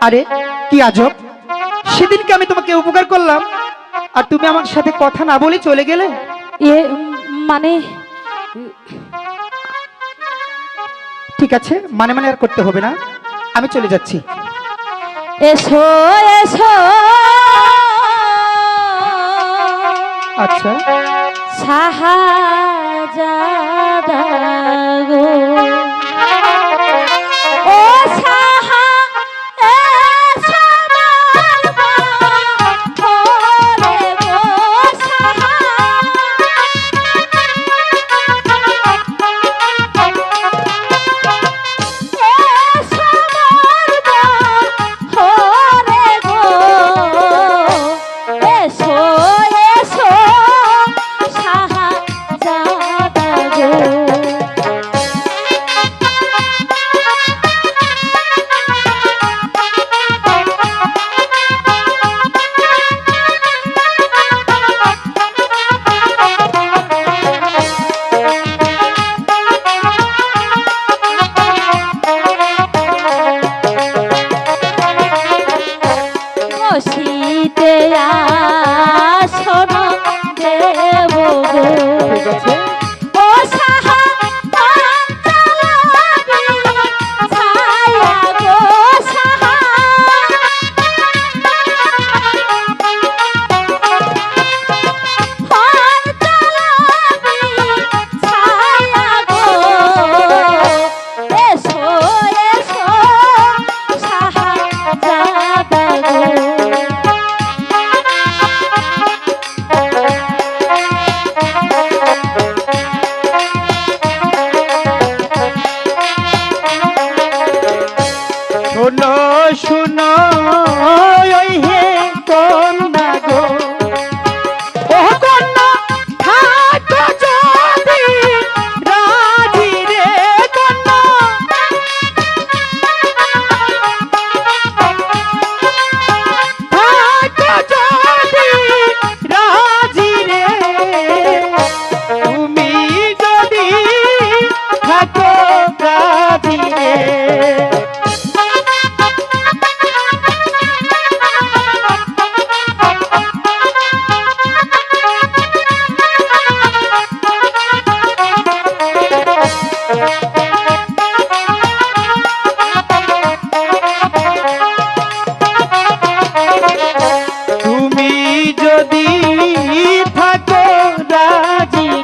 আরে কি আজব? সেদিনকে আমি তোমাকে উপকার করলাম আর তুমি আমার সাথে কথা না বলে চলে গেলে? এ মানে? ঠিক আছে মানে মানে আর করতে হবে না। আমি চলে যাচ্ছি। এসো এসো। আচ্ছা। সাহায্য বাজিয়ে